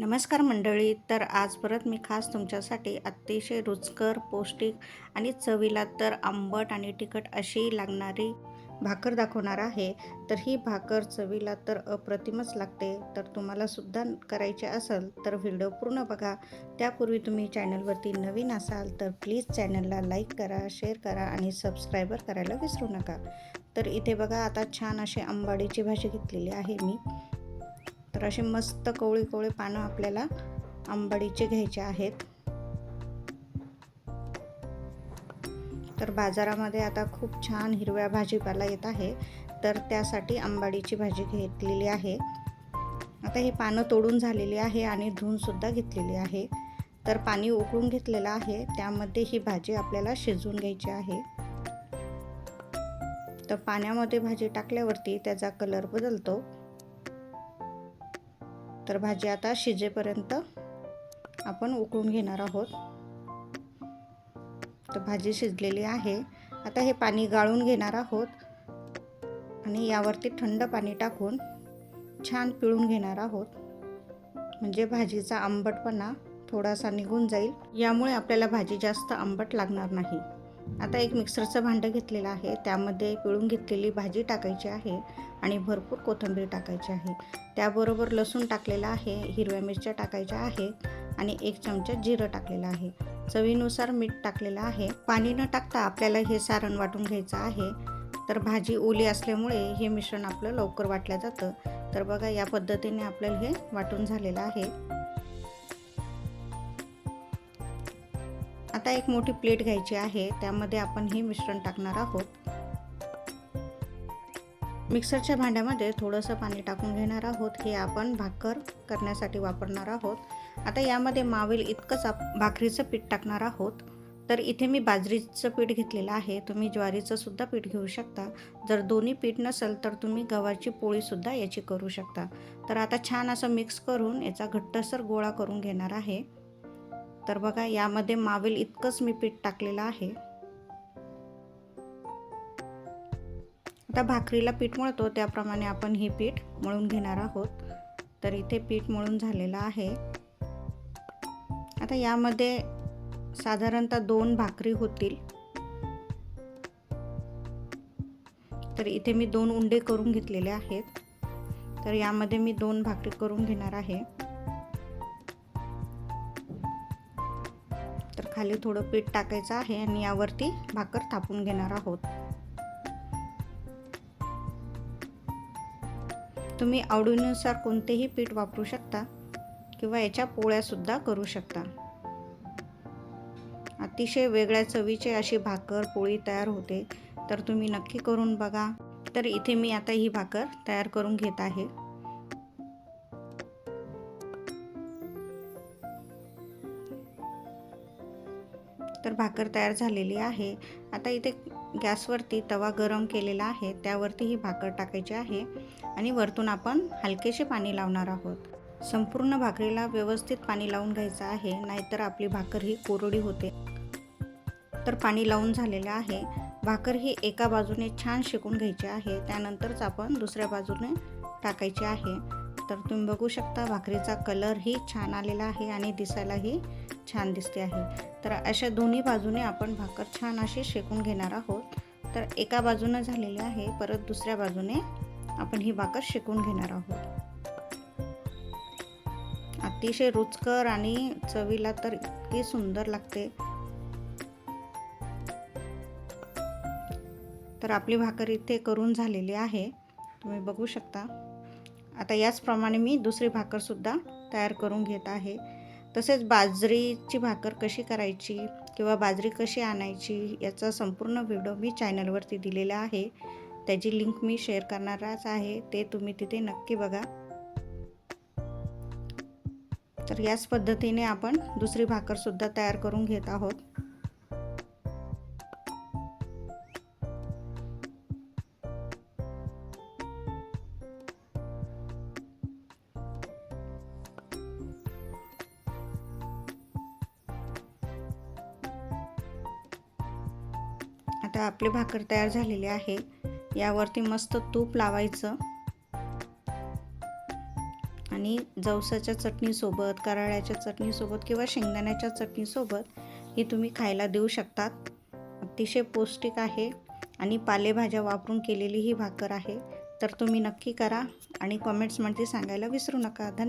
नमस्कार मंडळी तर आज परत मी खास तुमच्यासाठी अतिशय रुचकर पौष्टिक आणि चवीला तर आंबट आणि तिखट अशी लागणारी भाकर दाखवणार आहे. तर ही भाकर चवीला तर अप्रतिमच लागते. तर तुम्हाला सुद्धा करायचे असेल तर व्हिडिओ पूर्ण बघा. त्यापूर्वी तुम्ही चॅनलवरती नवीन असाल तर प्लीज चॅनलला लाईक करा शेअर करा आणि सबस्क्रायबर करायला विसरू नका. तर इथे बघा आता छान अशी आंबाडीची भाजी घेतलेली आहे मी. तर असे मस्त कोवळी कोवळी पानं आपल्याला आंबाडीचे घ्यायचे आहेत. तर बाजारामध्ये आता खूप छान हिरव्या भाजीपाला येत आहे. तर त्यासाठी आंबाडीची भाजी घेतलेली आहे. आता ही पानं तोडून झालेली आहे आणि धुवूनसुद्धा घेतलेली आहे. तर पाणी उकळून घेतलेलं आहे. त्यामध्ये ही भाजी आपल्याला शिजवून घ्यायची आहे. तर पाण्यामध्ये भाजी टाकल्यावरती त्याचा कलर बदलतो. तर भाजी आता शिजेपर्यंत आपण उकळून घेणार आहोत. तर भाजी शिजलेली आहे. आता हे पाणी गाळून घेणार आहोत. आणि यावरती थंड पाणी टाकून छान पिळून घेणार आहोत. म्हणजे भाजीचा आंबटपणा थोडासा निघून जाईल. यामुळे आपल्याला भाजी जास्त आंबट लागणार नाही. आता एक मिक्सरचं भांडं घेतलेलं आहे. त्यामध्ये पिळून घेतलेली भाजी टाकायची आहे आणि भरपूर कोथिंबीर टाकायची आहे. त्याबरोबर लसूण टाकलेला आहे हिरव्या मिरच्या टाकायच्या आहे आणि एक चमचा जिरं टाकलेलं आहे. चवीनुसार मीठ टाकलेलं आहे. पाणी न टाकता आपल्याला हे सारण वाटून घ्यायचं आहे. तर भाजी ओली असल्यामुळे हे मिश्रण आपलं लवकर वाटलं जातं. तर बघा या पद्धतीने आपल्याला हे वाटून झालेलं आहे. आता एक मोठी प्लेट घ्यायची आहे त्यामध्ये आपण हे मिश्रण टाकणार आहोत. मिक्सरच्या भांड्यामध्ये थोडंसं पाणी टाकून घेणार आहोत. हे आपण भाकर करण्यासाठी वापरणार आहोत. आता यामध्ये मावेल इतकंच आप भाकरीचं पीठ टाकणार आहोत. तर इथे मी बाजरीचं पीठ घेतलेलं आहे. तुम्ही ज्वारीचं सुद्धा पीठ घेऊ शकता. जर दोन्ही पीठ नसेल तर तुम्ही गव्हाची पोळीसुद्धा याची करू शकता. तर आता छान असं मिक्स करून याचा घट्टसर गोळा करून घेणार आहे. तर बघा यामध्ये मावेल इतकंच मी पीठ टाकलेलं आहे. आता भाकरीला पीठ मळतो त्याप्रमाणे आपण हे पीठ मळून घेणार आहोत. तर इथे पीठ मळून झालेलं आहे. आता यामध्ये साधारणतः दोन भाकरी होतील. तर इथे मी दोन उंडे करून घेतलेले आहेत. तर यामध्ये मी दोन भाकरी करून घेणार आहे. तर खाली थोडं पीठ टाकायचं आहे आणि यावरती भाकर थापून घेणार आहोत. तुम्ही आवडीनुसार कोणतेही पीठ वापरू शकता किंवा याच्या पोळ्यासुद्धा करू शकता. अतिशय वेगळ्या चवीचे अशी भाकर पोळी तयार होते तर तुम्ही नक्की करून बघा. तर इथे मी आता ही भाकर तयार करून घेत आहे. तर भाकर तयार झालेली आहे. आता इथे गॅसवरती तवा गरम केलेला आहे. त्यावरती ही भाकर टाकायची आहे आणि वरतून आपण हलकेसे पाणी लावणार आहोत. संपूर्ण भाकरीला व्यवस्थित पाणी लावून घ्यायचं आहे नाहीतर आपली भाकर ही कोरडी होते. तर पाणी लावून झालेलं आहे. भाकर ही एका बाजूने छान शेकून घ्यायची आहे. त्यानंतरच आपण दुसऱ्या बाजूने टाकायची आहे. तर तुम्ही बघू शकता भाकरीचा कलरही छान आलेला आहे आणि दिसायलाही छान दिसते आहे. तर अशा दोन्ही बाजूने आपण भाकर छान अशी शेकून घेणार आहोत. तर एका बाजूनं झालेली आहे परत दुसऱ्या बाजूने आपण ही भाकर शेकून घेणार आहोत. अतिशय रुचकर आणि चवीला तर इतकी सुंदर लागते. तर आपली भाकर इथे करून झालेली आहे. तुम्ही बघू शकता. आता याचप्रमाणे मी दुसरी भाकरसुद्धा तयार करून घेत आहे. तसेच बाजरीची भाकर कशी करायची किंवा बाजरी कशी आणायची याचा संपूर्ण व्हिडिओ मी चॅनलवरती दिलेला आहे. त्याची लिंक मी शेअर करणारच आहे. ते तुम्ही तिथे नक्की बघा. तर याच पद्धतीने आपण दुसरी भाकरसुद्धा तयार करून घेत आहोत. आता आपली भाकर तयार झालेली आहे. यावरती मस्त तूप लावायचं. आणि जवसाच्या चटणीसोबत कराळ्याच्या चटणीसोबत किंवा शेंगदाण्याच्या चटणीसोबत ही तुम्ही खायला देऊ शकतात. अतिशय पौष्टिक आहे आणि पालेभाज्या वापरून केलेली ही भाकर आहे. तर तुम्ही नक्की करा आणि कॉमेंट्समध्ये सांगायला विसरू नका. धन्यवाद.